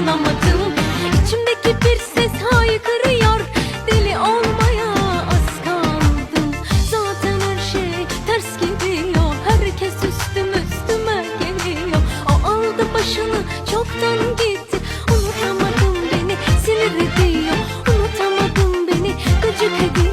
dayanamadım İçimdeki bir ses haykırıyor. Deli olmaya az kaldım. Zaten her şey ters gidiyor. Herkes üstüm üstüme geliyor. O aldı başını çoktan gitti. Unutamadım beni sinir ediyor Unutamadım beni gıcık ediyor.